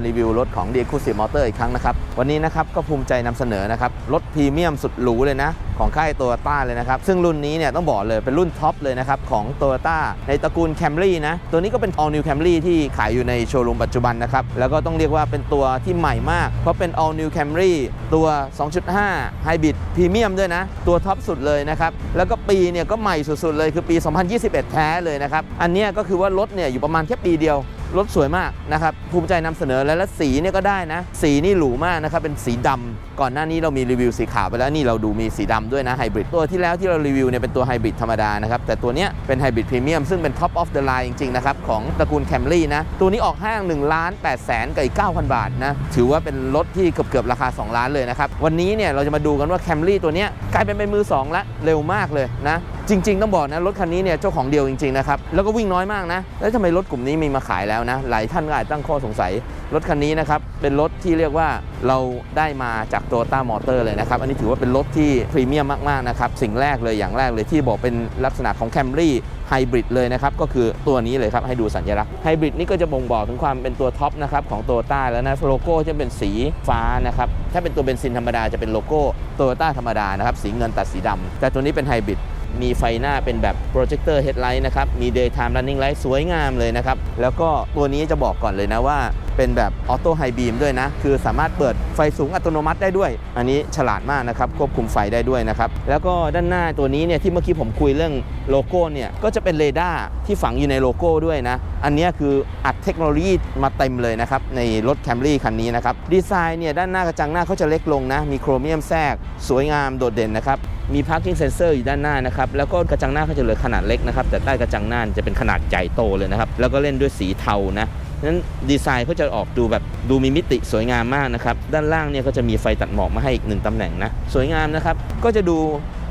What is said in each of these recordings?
รรีวิวรถของ d e c u s i v Motor อีกครั้งนะครับ วันนี้นะครับก็ภูมิใจนำเสนอนะครับ รถพรีเมียมสุดหรูเลยนะ ของค่ายโตโยต้าเลยนะครับ ซึ่งรุ่นนี้เนี่ยต้องบอกเลยเป็นรุ่นท็อปเลยนะครับ ของโตโยต้าในตระกูล Camry นะ ตัวนี้ก็เป็น All New Camry ที่ขายอยู่ในโชว์รูมปัจจุบันนะครับ แล้วก็ต้องเรียกว่าเป็นตัวที่ใหม่มาก เพราะเป็น All New Camry ตัว 2.5 Hybrid Premium ด้วยนะ ตัวท็อปสุดเลยนะครับแล้วก็ปีเนี่ยก็ใหม่สุดๆเลยคือปี 2021 แท้เลยนะครับอันนี้ก็คือว่ารถเนี่ยอยู่ประมาณแค่ปีเดียว รถสวยมากนะครับภูมิใจนำเสนอแล้วและสีเนี่ยก็ได้นะ สีนี่หรูมากนะครับเป็นสีดำก่อนหน้านี้เรามีรีวิวสีขาวไปแล้วนี่เราดูมีสีดำด้วยนะไฮบริดตัวที่แล้วที่เรารีวิวเนี่ยเป็นตัวไฮบริดธรรมดานะครับแต่ตัวเนี้ยเป็นไฮบริดพรีเมียมซึ่งเป็นท็อปออฟเดอะไลน์จริงๆนะครับของตระกูลแคมรี่นะตัวนี้ออกห้าง1ล้าน8แสนกับอีก9,000บาทนะถือว่าเป็นรถที่เกือบเกือบๆราคา 2 ล้านเลยนะครับวันนี้เนี่ยเราจะมาดูกันว่าแคมรี่ตัวเนี้ยกลายเป็นเป็นมือสองละเร็วมากเลยนะ จริง ๆ ต้องบอกนะรถคันนี้เนี่ยเจ้าของเดียวจริง ๆ นะครับ แล้วก็วิ่งน้อยมากนะ แล้วทำไมรถกลุ่มนี้มีมาขายแล้วนะ หลายท่านก็อาจตั้งข้อสงสัย รถคันนี้นะครับ เป็นรถที่เรียกว่าเราได้มาจากโต y o ต้ามอเตอร์เลยนะครับ อันนี้ถือว่าเป็นรถที่พรีเมียมมากๆนะครับ สิ่งแรกเลยอย่างแรกเลยที่บอกเป็นลักษณะของ Camry ไฮบริดเลยนะครับ ก็คือตัวนี้เลยครับ ให้ดูสัญลักษณ์ไฮบริดนี่ก็จะบ่งบอกถึงความเป็นตัวท็อปนะครับของโตโยต้าแล้วนะโลโก้จะเป็นสีฟ้านะครับถ้าเป็นตัวเบนซินธรรมดาจะเป็นโลโก้โตโยต้าธรรมดานะครับสีเงินตัดสีดำแต่ตัวนี้เป็นไฮบริด มีไฟหน้าเป็นแบบโปรเจคเตอร์เฮดไลท์นะครับ มี daytime running light สวยงามเลยนะครับ แล้วก็ตัวนี้จะบอกก่อนเลยนะว่า เป็นแบบออโต้ไฮบีมด้วยนะ คือสามารถเปิดไฟสูงอัตโนมัติได้ด้วย อันนี้ฉลาดมากนะครับ ควบคุมไฟได้ด้วยนะครับ แล้วก็ด้านหน้าตัวนี้เนี่ยที่เมื่อกี้ผมคุยเรื่องโลโก้เนี่ยก็จะเป็นเรดาร์ที่ฝังอยู่ในโลโก้ด้วยนะ อันนี้คืออัดเทคโนโลยีมาเต็มเลยนะครับในรถ Camry คันนี้นะครับดีไซน์เนี่ยด้านหน้ากระจังหน้าเขาจะเล็กลงนะมีโครเมียมแทรกสวยงามโดดเด่นนะครับ มี parking sensor อยู่ด้านหน้านะครับ แล้วก็กระจังหน้าเขาจะเหลือขนาดเล็กนะครับ แต่ใต้กระจังหน้าจะเป็นขนาดใหญ่โตเลยนะครับ แล้วก็เล่นด้วยสีเทานะนั้นดีไซน์เขาจะออกดูแบบดูมีมิติสวยงามมากนะครับ ด้านล่างเนี่ยก็จะมีไฟตัดหมอกมาให้อีกหนึ่งตำแหน่งนะ สวยงามนะครับ ก็จะดู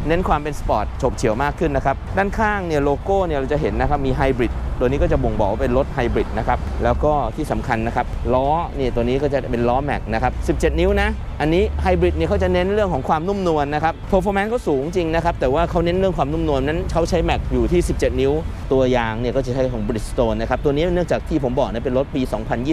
เน้นความเป็นสปอร์ตฉบเฉี่ยวมากขึ้นนะครับ ด้านข้างเนี่ยโลโก้เนี่ยเราจะเห็นนะครับมีไฮบริด ตัวนี้ก็จะบ่งบอกว่าเป็นรถไฮบริดนะครับ แล้วก็ที่สำคัญนะครับล้อนี่ตัวนี้ก็จะเป็นล้อแม็กนะครับ 17 นิ้วนะ อันนี้ไฮบริดเนี่ยเขาจะเน้นเรื่องของความนุ่มนวลนะครับ performance เขาสูงจริงนะครับ แต่ว่าเขาเน้นเรื่องความนุ่มนวลนั้นเขาใช้แม็กอยู่ที่ 17 นิ้ว ตัวยางเนี่ยก็จะใช้ของ Bridgestone นะครับ ตัวนี้เนื่องจากที่ผมบอกนี่เป็นรถปี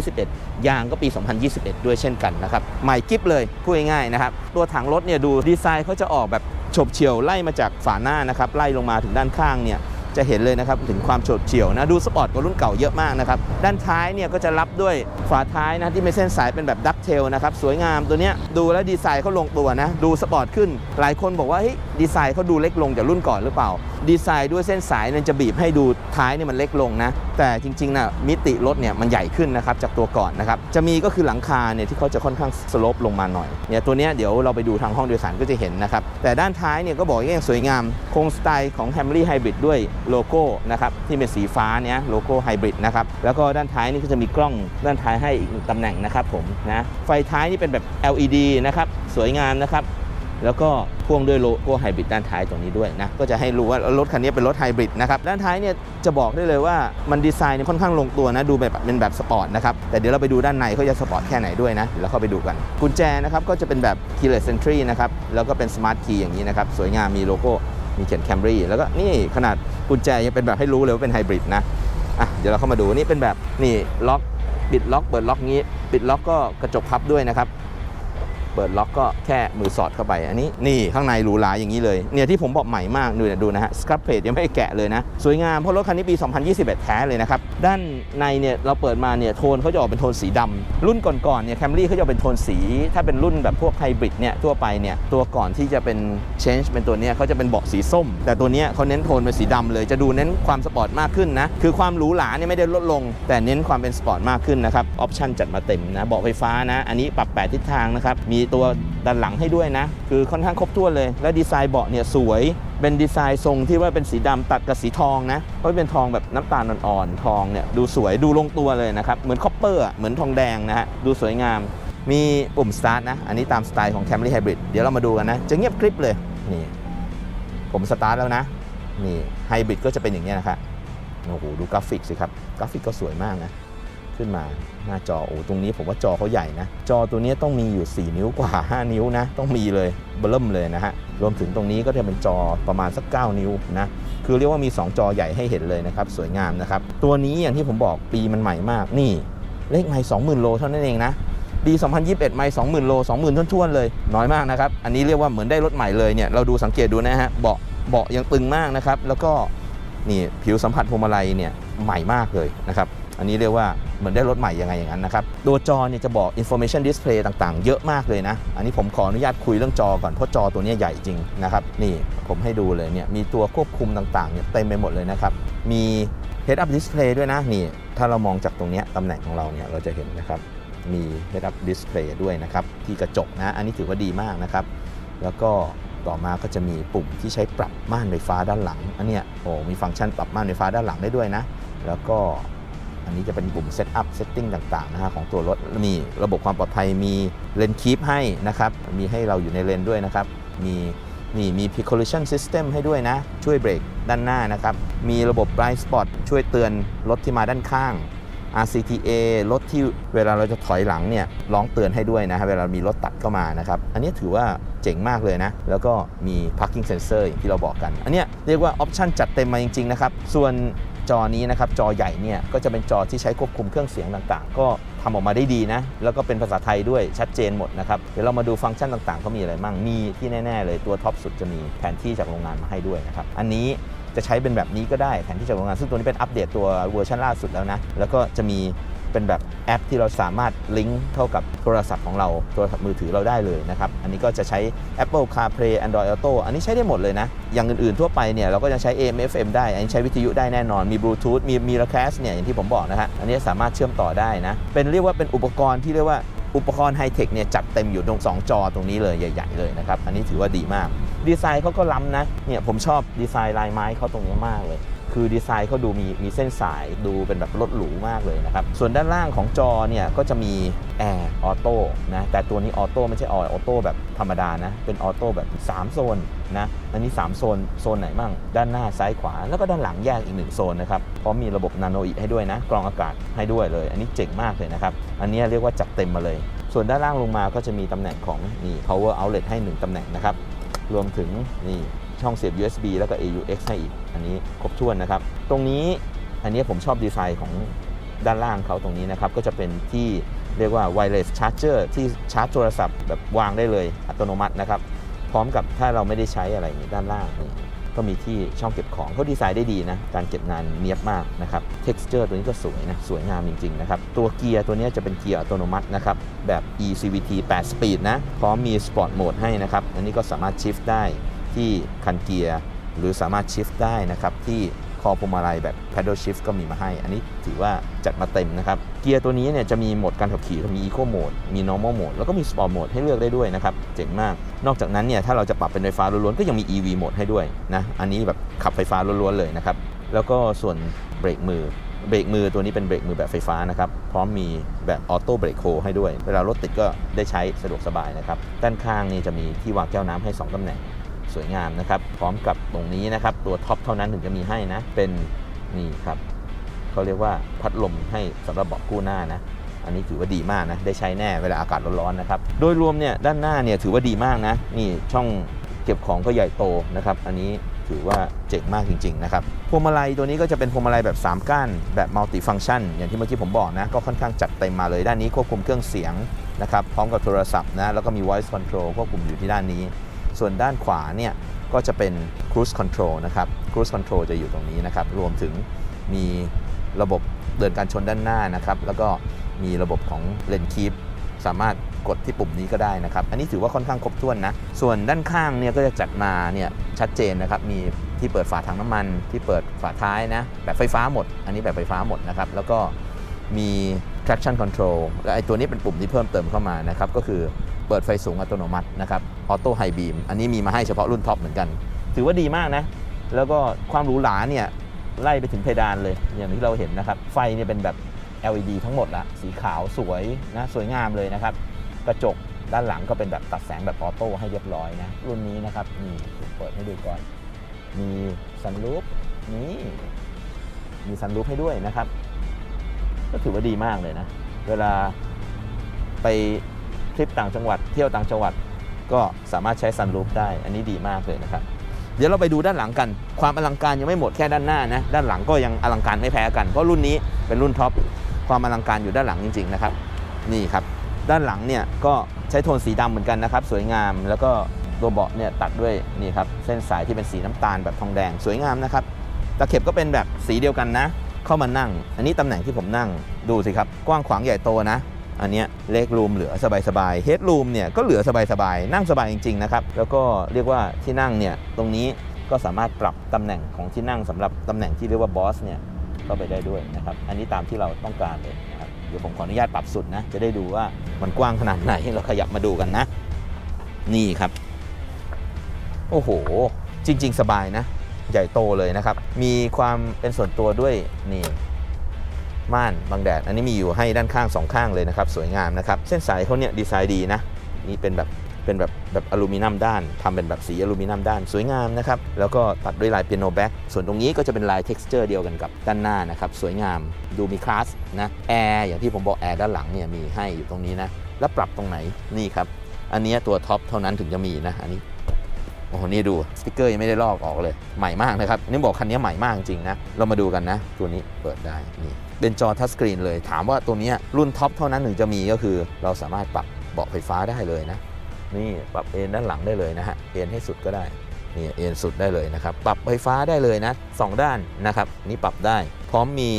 2021 ยางก็ปี 2021 ด้วยเช่นกันนะครับใหม่กิฟเลยพูดง่ายๆนะครับตัวถังรถเนี่ยดูดีไซน์เขาจะออกแบบฉบเฉี่ยวไล่มาจากฝาหน้านะครับไล่ลงมาถึงด้านข้างเนี่ย จะเห็นเลยนะครับถึงความโฉดเฉี่ยวนะดูสปอร์ตกว่ารุ่นเก่าเยอะมากนะครับด้านท้ายเนี่ยก็จะรับด้วยฝาท้ายนะที่เป็นเส้นสายเป็นแบบดักเทลนะครับสวยงามตัวเนี้ยดูแล้วดีไซน์เขาลงตัวนะดูสปอร์ตขึ้น หลายคนบอกว่าเฮ้ย ดีไซน์เขาดูเล็กลงจากรุ่นก่อนหรือเปล่า ดีไซน์ด้วยเส้นสายเนี่ยจะบีบให้ดูท้ายเนี่ยมันเล็กลงนะ แต่จริงๆนะมิติรถเนี่ยมันใหญ่ขึ้นนะครับจากตัวก่อนนะครับ จะมีก็คือหลังคาเนี่ยที่เขาจะค่อนข้างสโลปลงมาหน่อย เนี่ยตัวเนี้ยเดี๋ยวเราไปดูทางห้องโดยสารก็จะเห็นนะครับ แต่ด้านท้ายเนี่ยก็บอกยังสวยงาม คงสไตล์ของ Camry Hybrid ด้วยโลโก้นะครับที่เป็นสีฟ้าเนี่ยโลโก้ไฮบริดนะครับ แล้วก็ด้านท้ายนี่ก็จะมีกล้องด้านท้ายให้อีกตำแหน่งนะครับผมนะ ไฟท้ายนี่เป็นแบบ LED นะครับ สวยงามนะครับ แล้วก็พ่วงด้วยโลโก้ไฮบริดด้านท้ายตรงนี้ด้วยนะ ก็จะให้รู้ว่ารถคันนี้เป็นรถไฮบริดนะครับ ด้านท้ายเนี่ยจะบอกได้เลยว่ามันดีไซน์เนี่ยค่อนข้างลงตัวนะ ดูแบบเป็นแบบสปอร์ตนะครับ แต่เดี๋ยวเราไปดูด้านในเขาจะสปอร์ตแค่ไหนด้วยนะเดี๋ยวเราเข้าไปดูกัน กุญแจนะครับก็จะเป็นแบบ keyless entry นะครับ แล้วก็เป็น smart key อย่างนี้นะครับ สวยงามมีโลโก้ มีเขียน Camry แล้วก็นี่ขนาดกุญแจยังเป็นแบบให้รู้เลยว่าเป็นไฮบริดนะ อะเดี๋ยวเราเข้ามาดูนี่เป็นแบบนี่ล็อกปิดล็อกเปิดล็อกงี้ปิดล็อกก็กระจกพับด้วยนะครับ เปิดล็อกก็แค่มือสอดเข้าไป อันนี้นี่ข้างในหรูหราอย่างนี้เลย เนี่ยที่ผมบอกใหม่มาก ดูเนี่ยดูนะฮะสครับเพจยังไม่แกะเลยนะ สวยงามเพราะรถคันนี้ปี 2021 แท้เลยนะครับด้านในเนี่ยเราเปิดมาเนี่ยโทนเขาจะออกเป็นโทนสีดำรุ่นก่อนๆเนี่ยแคมรี่เขาจะเป็นโทนสี ถ้าเป็นรุ่นแบบพวกไฮบริดเนี่ยทั่วไปเนี่ยตัวก่อนที่จะเป็น change เป็นตัวเนี้ยเขาจะเป็นเบาะสีส้ม แต่ตัวเนี้ยเขาเน้นโทนเป็นสีดำเลยจะดูเน้นความสปอร์ตมากขึ้นนะคือความหรูหราเนี่ยไม่ได้ลดลง แต่เน้นความเป็นสปอร์ตมากขึ้นนะครับออปชั่นจัดมาเต็มนะเบาะไฟฟ้านะอันนี้ปรับแปดทิศทางนะครับมีตัว ด้านหลังให้ด้วยนะ คือค่อนข้างครบถ้วนเลย และดีไซน์เบาะเนี่ยสวย เป็นดีไซน์ทรงที่ว่าเป็นสีดำตัดกับสีทองนะเพราะเป็นทองแบบน้ำตาลอ่อนๆทองเนี่ยดูสวยดูลงตัวเลยนะครับเหมือนคอปเปอร์เหมือนทองแดงนะฮะดูสวยงาม มีปุ่มสตาร์ทนะอันนี้ตามสไตล์ของ Camry Hybrid เดี๋ยวเรามาดูกันนะจะเงียบกริบเลยนี่ผมสตาร์ทแล้วนะนี่ไฮบริดก็จะเป็นอย่างนี้นะครับโอ้โหดูกราฟิกสิครับกราฟิกก็สวยมากนะ ขึ้นมาหน้าจอโอ้ตรงนี้ผมว่าจอเขาใหญ่นะ จอตัวนี้ต้องมีอยู่ 4 นิ้วกว่า 5 นิ้วนะ ต้องมีเลยเบิ่มเลยนะฮะ รวมถึงตรงนี้ก็จะเป็นจอประมาณสัก 9 นิ้วนะ คือเรียกว่ามี 2 จอใหญ่ให้เห็นเลยนะครับ สวยงามนะครับ ตัวนี้อย่างที่ผมบอกปีมันใหม่มาก นี่ เลขไมล์20,000 โลเท่านั้นเองนะ ปี 2021 ไมล์20,000 โล 20,000ท้วนๆเลย น้อยมากนะครับ อันนี้เรียกว่าเหมือนได้รถใหม่เลยเนี่ย เราดูสังเกตดูนะฮะ เบาะ เบาะยังตึงมากนะครับ แล้วก็นี่ผิวสัมผัสพวงมาลัยเนี่ยใหม่มากเลยนะครับ อันนี้เรียกว่าเหมือนได้รถใหม่ยังไงอย่างนั้นนะครับตัวจอเนี่ยจะบอก information display ต่างๆ เยอะมากเลยนะ อันนี้ผมขออนุญาตคุยเรื่องจอก่อน เพราะจอตัวนี้ใหญ่จริงนะครับ นี่ผมให้ดูเลยเนี่ยมีตัวควบคุมต่างๆเนี่ยเต็มไปหมดเลยนะครับ มี head up display ด้วยนะนี่ ถ้าเรามองจากตรงนี้ตำแหน่งของเราเนี่ยเราจะเห็นนะครับ มี head up display ด้วยนะครับ ที่กระจกนะ อันนี้ถือว่าดีมากนะครับ แล้วก็ต่อมาก็จะมีปุ่มที่ใช้ปรับม่านไฟฟ้าด้านหลัง อันเนี้ยโอ้มีฟังก์ชันปรับม่านไฟฟ้าด้านหลังได้ด้วยนะ แล้วก็ อันนี้จะเป็นปุ่ม Set Up Setting ต่างๆนะฮะของตัวรถมีระบบความปลอดภัยมีเลนคีปให้นะครับ มีให้เราอยู่ในเลนด้วยนะครับ มีนี่มี Pre Collision System ให้ด้วยนะ ช่วยเบรกด้านหน้านะครับ มีระบบ Blind Spot ช่วยเตือนรถที่มาด้านข้าง RCTA รถที่เวลาเราจะถอยหลังเนี่ยร้องเตือนให้ด้วยนะฮะเวลามีรถตัดเข้ามานะครับ อันนี้ถือว่าเจ๋งมากเลยนะ แล้วก็มี parking sensor อย่างที่เราบอกกัน อันนี้เรียกว่าออปชันจัดเต็มมาจริง ๆ นะครับ ส่วน จอนี้นะครับจอใหญ่เนี่ยก็จะเป็นจอที่ใช้ควบคุมเครื่องเสียงต่างๆ ก็ทำออกมาได้ดีนะ แล้วก็เป็นภาษาไทยด้วยชัดเจนหมดนะครับเดี๋ยวเรามาดูฟังก์ชันต่างๆเขามีอะไรบ้างมีที่แน่ๆ เลยตัวท็อปสุดจะมีแผนที่จากโรงงานมาให้ด้วยนะครับอันนี้จะใช้เป็นแบบนี้ก็ได้แผนที่จากโรงงานซึ่งตัวนี้เป็นอัปเดตตัวเวอร์ชันล่าสุดแล้วนะแล้วก็จะมี เป็นแบบแอปที่เราสามารถลิงก์เข้ากับโทรศัพท์ของเราโทรศัพท์มือถือเราได้เลยนะครับ อันนี้ก็จะใช้ Apple CarPlay Android Auto อันนี้ใช้ได้หมดเลยนะ อย่างอื่นๆทั่วไปเนี่ยเราก็จะใช้ AM FM ได้ อันนี้ใช้วิทยุได้แน่นอน มี Bluetooth มีมี Recast เนี่ยอย่างที่ผมบอกนะฮะ อันนี้สามารถเชื่อมต่อได้นะ เป็นเรียกว่าเป็นอุปกรณ์ที่เรียกว่าอุปกรณ์ไฮเทคเนี่ยจัดเต็มอยู่ตรงสองจอตรงนี้เลยใหญ่ๆเลยนะครับ อันนี้ถือว่าดีมาก ดีไซน์เขาก็ล้ำนะ เนี่ยผมชอบดีไซน์ลายไม้เขาตรงนี้มากเลย คือดีไซน์เขาดูมีมีเส้นสายดูเป็นแบบรถหรูมากเลยนะครับ ส่วนด้านล่างของจอเนี่ยก็จะมีแอร์ออโต้นะแต่ตัวนี้ออโต้ไม่ใช่ออโต้แบบธรรมดานะ เป็นออโต้แบบ 3 โซนนะอันนี้ 3 โซน โซนไหนมั่ง ด้านหน้าซ้ายขวา แล้วก็ด้านหลังแยกอีก 1 โซนนะครับพร้อมมีระบบนาโนอิให้ด้วยนะ กรองอากาศให้ด้วยเลย อันนี้เจ๋งมากเลยนะครับ อันนี้เรียกว่าจัดเต็มมาเลย ส่วนด้านล่างลงมาก็จะมีตำแหน่งของนี่ power outlet ให้ 1ตำแหน่งนะครับรวมถึงนี่ ช่องเสียบ USB แล้วก็ AUX ให้อีก อันนี้ครบถ้วนนะครับ ตรงนี้อันนี้ผมชอบดีไซน์ของด้านล่างเขาตรงนี้นะครับ ก็จะเป็นที่เรียกว่า wireless charger ที่ชาร์จโทรศัพท์แบบวางได้เลยอัตโนมัตินะครับ พร้อมกับถ้าเราไม่ได้ใช้อะไรนี่ด้านล่างนี่ก็มีที่ช่องเก็บของเขาดีไซน์ได้ดีนะ การเก็บงานเนียบมากนะครับ texture ตัวนี้ก็สวยนะ สวยงามจริง ๆ นะครับ ตัวเกียร์ตัวนี้จะเป็นเกียร์อัตโนมัตินะครับ แบบ eCVT 8 speed นะ พร้อมมี sport mode ให้นะครับ อันนี้ก็สามารถ shift ได้ ที่คันเกียร์หรือสามารถ shift ได้นะครับที่คอพวงมาลัยแบบ paddle shift ก็มีมาให้ อันนี้ถือว่าจัดมาเต็มนะครับเกียร์ตัวนี้เนี่ยจะมีโหมดการขับขี่มี eco mode มี normal mode แล้วก็มี sport mode ให้เลือกได้ด้วยนะครับเจ๋งมาก นอกจากนั้นเนี่ยถ้าเราจะปรับเป็นไฟฟ้าล้วนๆก็ยังมี EV mode ให้ด้วยนะอันนี้แบบขับไฟฟ้าล้วนๆเลยนะครับแล้วก็ส่วนเบรกมือเบรกมือตัวนี้เป็นเบรกมือแบบไฟฟ้านะครับ พร้อมมีแบบออโต้เบรกโฮให้ด้วย เวลารถติดก็ได้ใช้สะดวกสบายนะครับ ด้านข้างนี่จะมีที่วางแก้วน้ำให้ 2ตำแหน่ง สวยงามนะครับ พร้อมกับตรงนี้นะครับ ตัวท็อปเท่านั้นถึงจะมีให้นะ เป็นนี่ครับเขาเรียกว่าพัดลมให้สำหรับเบาะคู่หน้านะอันนี้ถือว่าดีมากนะ ได้ใช้แน่เวลาอากาศร้อนๆนะครับ โดยรวมเนี่ยด้านหน้าเนี่ยถือว่าดีมากนะ นี่ช่องเก็บของก็ใหญ่โตนะครับ อันนี้ถือว่าเจ๋งมากจริงๆนะครับ พวงมาลัยตัวนี้ก็จะเป็นพวงมาลัยแบบ 3 ก้าน แบบมัลติฟัง c t ชัน อย่างที่เมื่อกี้ผมบอกนะ ก็ค่อนข้างจัดเต็มมาเลยด้านนี้ควบคุมเครื่องเสียงนะครับ พร้อมกับโทรศัพท์นะ แล้วก็มี voice control ควบคุมอยู่ที่ด้านนี้ ส่วนด้านขวาเนี่ยก็จะเป็น cruise control นะครับ cruise control จะอยู่ตรงนี้นะครับ รวมถึงมีระบบเดินการชนด้านหน้านะครับ แล้วก็มีระบบของ lane keep สามารถกดที่ปุ่มนี้ก็ได้นะครับ อันนี้ถือว่าค่อนข้างครบถ้วนนะ ส่วนด้านข้างเนี่ยก็จะจัดมาเนี่ยชัดเจนนะครับ มีที่เปิดฝาถังน้ำมัน ที่เปิดฝาท้ายนะ แบบไฟฟ้าหมด อันนี้แบบไฟฟ้าหมดนะครับ แล้วก็มี traction control และไอตัวนี้เป็นปุ่มที่เพิ่มเติมเข้ามานะครับ ก็คือ เปิดไฟสูงอัตโนมัตินะครับ auto high beam อันนี้มีมาให้เฉพาะรุ่นท็อปเหมือนกัน ถือว่าดีมากนะ แล้วก็ความหรูหราเนี่ยไล่ไปถึงเพดานเลย อย่างที่เราเห็นนะครับ ไฟเนี่ยเป็นแบบ LED ทั้งหมดละสีขาวสวยนะสวยงามเลยนะครับ กระจกด้านหลังก็เป็นแบบตัดแสงแบบออโต้ให้เรียบร้อยนะ รุ่นนี้นะครับนี่เปิดให้ดูก่อน มีซันรูฟนี่มีซันรูฟให้ด้วยนะครับ ก็ถือว่าดีมากเลยนะ เวลาไป ทริปต่างจังหวัด เที่ยวต่างจังหวัด ก็สามารถใช้ซันรูฟได้ อันนี้ดีมากเลยนะครับ เดี๋ยวเราไปดูด้านหลังกัน ความอลังการยังไม่หมดแค่ด้านหน้านะ ด้านหลังก็ยังอลังการไม่แพ้กัน เพราะรุ่นนี้เป็นรุ่นท็อป ความอลังการอยู่ด้านหลังจริง ๆ นะครับ นี่ครับ ด้านหลังเนี่ยก็ใช้โทนสีดำเหมือนกันนะครับ สวยงาม แล้วก็ตัวเบาะเนี่ยตัดด้วยนี่ครับเส้นสายที่เป็นสีน้ำตาลแบบทองแดง สวยงามนะครับ ตะเข็บก็เป็นแบบสีเดียวกันนะ เข้ามานั่ง อันนี้ตำแหน่งที่ผมนั่ง ดูสิครับ กว้างขวางใหญ่โตนะ อันนี้เลกรูมเหลือสบายๆเฮดรูมเนี่ยก็เหลือสบายๆนั่งสบายจริงๆนะครับแล้วก็เรียกว่าที่นั่งเนี่ยตรงนี้ก็สามารถปรับตำแหน่งของที่นั่งสำหรับตำแหน่งที่เรียกว่าบอสเนี่ยเข้าไปได้ด้วยนะครับ อันนี้ตามที่เราต้องการเลยนะครับ เดี๋ยวผมขออนุญาตปรับสุดนะ จะได้ดูว่ามันกว้างขนาดไหน เราขยับมาดูกันนะ นี่ครับ โอ้โห จริง ๆ สบายนะ ใหญ่โตเลยนะครับ มีความเป็นส่วนตัวด้วยนี่ ม่านบังแดด อันนี้มีอยู่ให้ด้านข้างสองข้างเลยนะครับสวยงามนะครับเส้นสายเขาเนี่ยดีไซน์ดีนะนี่เป็นแบบเป็นแบบแบบอลูมิเนียมด้านทำเป็นแบบสีอลูมิเนียมด้านสวยงามนะครับแล้วก็ตัดด้วยลายเปียโนแบ็กส่วนตรงนี้ก็จะเป็นลาย t e x t อร์เดียวกันกับด้านหน้านะครับสวยงามดูมีคลาสนะแอร์อย่างที่ผมบอกแอร์ด้านหลังเนี่ยมีให้อยู่ตรงนี้นะแล้วปรับตรงไหนนี่ครับอันนี้ตัวท็อปเท่านั้นถึงจะมีนะอันนี้โอ้โห นี่ดูสติกเกอร์ยังไม่ได้ลอกออกเลย ใหม่มากนะครับ นี่บอกคันนี้ใหม่มากจริงนะ เรามาดูกันนะ ตัวนี้เปิดได้ นี่ เป็นจอทัชสกรีนเลย ถามว่าตัวนี้รุ่นท็อปเท่านั้นถึงจะมีก็คือ เราสามารถปรับเบาะไฟฟ้าได้เลยนะ นี่ปรับเอนด้านหลังได้เลยนะฮะเอนให้สุดก็ได้นี่เอนสุดได้เลยนะครับ ปรับไฟฟ้าได้เลยนะสองด้านนะครับนี่ปรับได้ พร้อมมี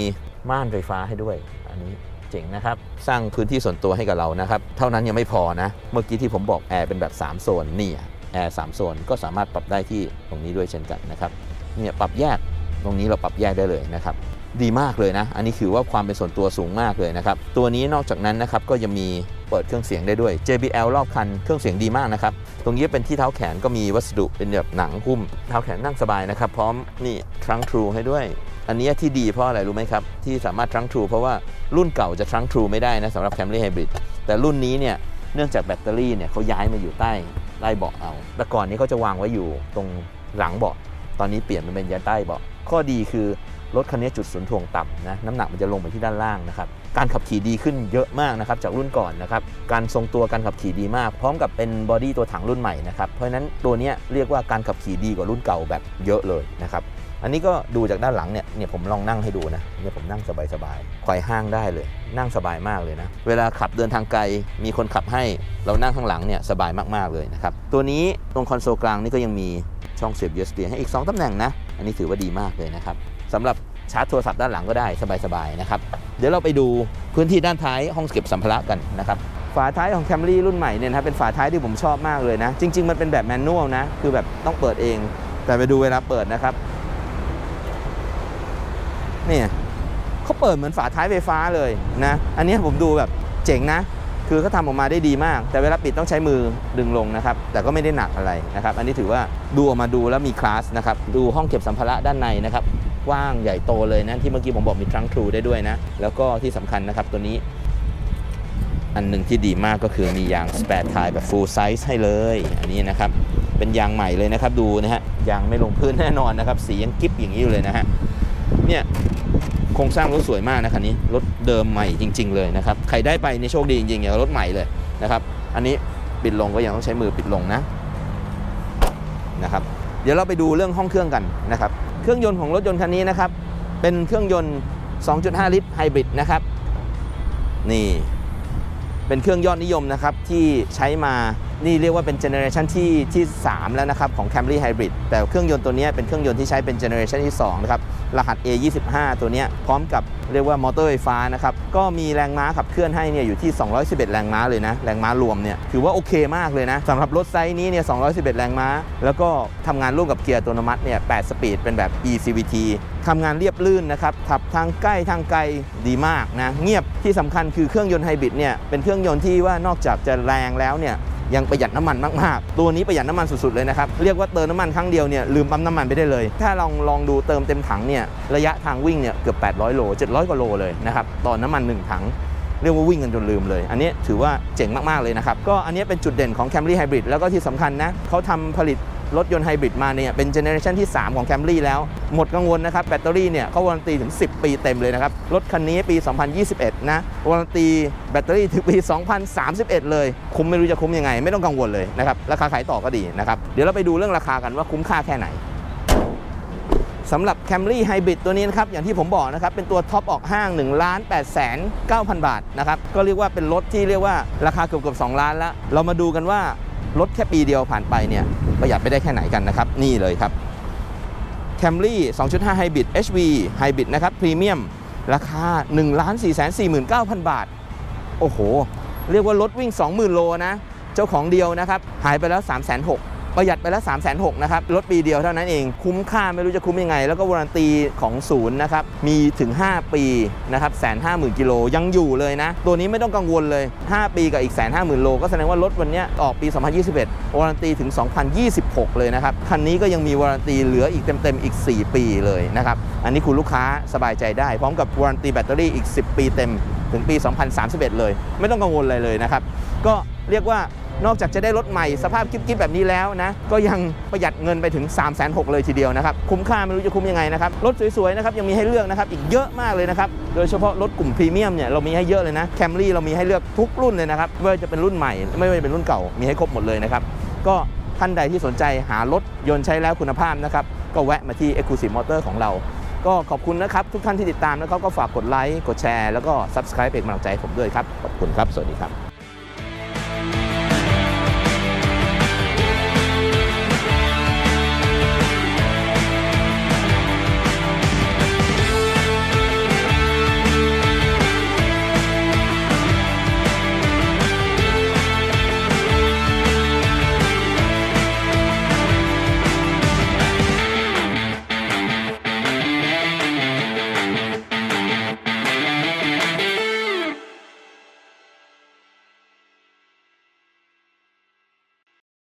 ม่านไฟฟ้าให้ด้วย อันนี้เจ๋งนะครับ สร้างพื้นที่ส่วนตัวให้กับเรานะครับ เท่านั้นยังไม่พอนะ เมื่อกี้ที่ผมบอกแอร์เป็นแบบ 3 โซนนี่แอร์3โซนก็สามารถปรับได้ที่ตรงนี้ด้วยเช่นกันนะครับเนี่ยปรับแยกตรงนี้เราปรับแยกได้เลยนะครับ ดีมากเลยนะ อันนี้คือว่าความเป็นส่วนตัวสูงมากเลยนะครับ ตัวนี้นอกจากนั้นนะครับก็ยังมีเปิดเครื่องเสียงได้ด้วย JBL รอบคันเครื่องเสียงดีมากนะครับ ตรงนี้เป็นที่เท้าแขนก็มีวัสดุเป็นแบบหนังหุ้ม เท้าแขนนั่งสบายนะครับ พร้อมนี่ทรังทรูให้ด้วย อันนี้ที่ดีเพราะอะไรรู้ไหมครับ ที่สามารถทรังทรูเพราะว่ารุ่นเก่าจะทรังทรูไม่ได้นะสำหรับ Camry Hybrid แต่รุ่นนี้เนี่ยเนื่องจากแบตเตอรี่เนี่ยเขาย้ายมาอยู่ใต้ใต้เบาะเอาแต่ก่อนนี้เขาจะวางไว้อยู่ตรงหลังเบาะตอนนี้เปลี่ยนมันเป็นยันใต้เบาะข้อดีคือ รถคันนี้จุดศูนย์ถ่วงต่ำนะน้ำหนักมันจะลงไปที่ด้านล่างนะครับการขับขี่ดีขึ้นเยอะมากนะครับจากรุ่นก่อนนะครับการทรงตัวการขับขี่ดีมาก พร้อมกับเป็นบอดี้ตัวถังรุ่นใหม่นะครับเพราะฉะนั้นตัวนี้เรียกว่าการขับขี่ดีกว่ารุ่นเก่าแบบเยอะเลยนะครับอันนี้ก็ดูจากด้านหลังเนี่ยเนี่ยผมลองนั่งให้ดูนะเนี่ยผมนั่งสบายๆไขว่ห้างได้เลย นั่งสบายมากเลยนะเวลาขับเดินทางไกลมีคนขับให้เรานั่งข้างหลังเนี่ยสบายมากๆเลยนะครับตัวนี้ตรงคอนโซลกลางนี่ก็ยังมีช่องเสียบ USB ให้อีก 2ตำแหน่งนะ อันนี้ถือว่าดีมากเลยนะครับ สำหรับชาร์จโทรศัพท์ด้านหลังก็ได้สบายๆนะครับ เดี๋ยวเราไปดูพื้นที่ด้านท้ายห้องเก็บสัมภาระกันนะครับฝาท้ายของ Camry รุ่นใหม่เนี่ยนะครับเป็นฝาท้ายที่ผมชอบมากเลยนะ จริง ๆ มันเป็นแบบแมนนวลนะ คือแบบต้องเปิดเอง แต่ไปดูเวลาเปิดนะครับเนี่ยเขาเปิดเหมือนฝาท้ายไฟฟ้าเลยนะ อันนี้ผมดูแบบเจ๋งนะ คือเขาทำออกมาได้ดีมาก แต่เวลาปิดต้องใช้มือดึงลงนะครับ แต่ก็ไม่ได้หนักอะไรนะครับ อันนี้ถือว่าดูออกมาดูแล้วมีคลาสนะครับ ดูห้องเก็บสัมภาระด้านในนะครับ กว้างใหญ่โตเลยนะ ที่เมื่อกี้ผมบอกมีทรังทรูได้ด้วยนะ แล้วก็ที่สำคัญนะครับตัวนี้ อันหนึ่งที่ดีมากก็คือมียาง spare tire แบบ full size ให้เลย อันนี้นะครับ เป็นยางใหม่เลยนะครับดูนะฮะยางไม่ลงพื้นแน่นอนนะครับสียังกิ๊บอย่างนี้อยู่เลยนะฮะเนี่ยโครงสร้างรถสวยมากนะคันนี้รถเดิมใหม่จริง ๆ เลยนะครับใครได้ไปในโชคดีจริงๆอย่างรถใหม่เลยนะครับ อันนี้ปิดลงก็ยังต้องใช้มือปิดลงนะนะครับ เดี๋ยวเราไปดูเรื่องห้องเครื่องกันนะครับ เครื่องยนต์ของรถยนต์คันนี้นะครับ เป็นเครื่องยนต์ 2.5 ลิตรไฮบริดนะครับ นี่ เป็นเครื่องยอดนิยมนะครับที่ใช้มา นี่เรียกว่าเป็นเจเนอเรชันที่ที่ 3 แล้วนะครับของ Camry Hybrid แต่เครื่องยนต์ตัวนี้เป็นเครื่องยนต์ที่ใช้เป็นเจเนอเรชันที่2นะครับ รหัส A25 ตัวนี้พร้อมกับเรียกว่ามอเตอร์ไฟฟ้านะครับ ก็มีแรงม้าขับเคลื่อนให้เนี่ยอยู่ที่ 211 แรงม้าเลยนะ แรงม้ารวมเนี่ยถือว่าโอเคมากเลยนะสำหรับรถไซส์นี้เนี่ย 211 แรงม้า แล้วก็ทำงานร่วมกับเกียร์อัตโนมัติเนี่ย 8 สปีดเป็นแบบ eCVT ทำงานเรียบลื่นนะครับขับทางใกล้ทางไกลดีมากนะ เงียบที่สำคัญคือเครื่องยนต์ไฮบริดเนี่ยเป็นเครื่องยนต์ที่ว่านอกจากจะแรงแล้วเนี่ย ยังประหยัดน้ำมันมากๆ ตัวนี้ประหยัดน้ำมันสุดๆเลยนะครับ เรียกว่าเติมน้ำมันครั้งเดียวเนี่ยลืมปั๊มน้ำมันไปได้เลย ถ้าลองลองดูเติมเต็มถังเนี่ยระยะทางวิ่งเนี่ยเกือบ 800 โล 700กว่าโลเลยนะครับต่อน้ำมัน 1 ถังเรียกว่าวิ่งกันจนลืมเลย อันนี้ถือว่าเจ๋งมาก ๆ เลยนะครับ ก็อันนี้เป็นจุดเด่นของ Camry Hybrid แล้วก็ที่สำคัญนะเขาทำผลิต รถยนต์ไฮบริดมาเนี่ยเป็นเจเนอเรชันที่ 3 ของ Camry แล้ว หมดกังวลนะครับ แบตเตอรี่เนี่ยเขาวารันตีถึง 10 ปีเต็มเลยนะครับ รถคันนี้ปี 2021 นะวารันตีแบตเตอรี่ถึงปี 2031 เลย คุ้มไม่รู้จะคุ้มยังไง ไม่ต้องกังวลเลยนะครับราคาขายต่อก็ดีนะครับเดี๋ยวเราไปดูเรื่องราคากันว่าคุ้มค่าแค่ไหนสำหรับ Camry Hybrid ตัวนี้นะครับ อย่างที่ผมบอกนะครับ เป็นตัวท็อปออกห้าง1ล้าน8แสน9,000 บาทนะครับ ก็เรียกว่าเป็นรถที่เรียกว่าราคาเกือบเกือบ2ล้านแล้ว เรามาดูกันว่า รถแค่ปีเดียวผ่านไปเนี่ยประหยัดไปได้แค่ไหนกันนะครับ นี่เลยครับ Camry 2.5 Hybrid HV Hybrid นะครับพรีเมียมราคา 1,449,000บาท โอ้โห เรียกว่ารถวิ่ง 20,000 โลนะ เจ้าของเดียวนะครับ หายไปแล้ว 3 6 0 0 0 ประหยัดไปแล้ว3 6 0 0 0นะครับรถปีเดียวเท่านั้นเอง คุ้มค่าไม่รู้จะคุ้มยังไง แล้วก็วารันตีของศูนย์นะครับมีถึง 5 ปีนะครับแสนห้าหมื่นกิโลยังอยู่เลยนะ ตัวนี้ไม่ต้องกังวลเลย 5 ปีกับอีกแสนห้าหมื่นโลก็แสดงว่ารถวันนี้ออกปี 2021วารันตีถึง 2026 เลยนะครับคันนี้ก็ยังมีวารันตีเหลืออีกเต็มๆอีก 4 ปีเลยนะครับอันนี้คุณลูกค้าสบายใจได้ พร้อมกับวารันตีแบตเตอรี่อีก 10 ปีเต็มถึงปี 2031 เลย ไม่ต้องกังวลอะไรเลยนะครับก็เรียกว่า นอกจากจะได้รถใหม่สภาพกิ๊บๆแบบนี้แล้วนะ ก็ยังประหยัดเงินไปถึง 3 6 0 0 0เลยทีเดียวนะครับ คุ้มค่าไม่รู้จะคุ้มยังไงนะครับ รถสวยๆนะครับยังมีให้เลือกนะครับอีกเยอะมากเลยนะครับ โดยเฉพาะรถกลุ่มพรีเมียมเนี่ยเรามีให้เยอะเลยนะแคมรี่เรามีให้เลือกทุกรุ่นเลยนะครับไม่ว่าจะเป็นรุ่นใหม่ ไม่ว่าจะเป็นรุ่นเก่ามีให้ครบหมดเลยนะครับก็ท่านใดที่สนใจหารถยนต์ใช้แล้วคุณภาพนะครับก็แวะมาที่ Exclusive Motor ของเรา ก็ขอบคุณนะครับ ทุกท่านที่ติดตามนะครับก็ฝากกดไลค์กดแชร์แล้วก็ Subscribe เป็นกำลังใจผมด้วยครับ ขอบคุณครับ สวัสดีครับ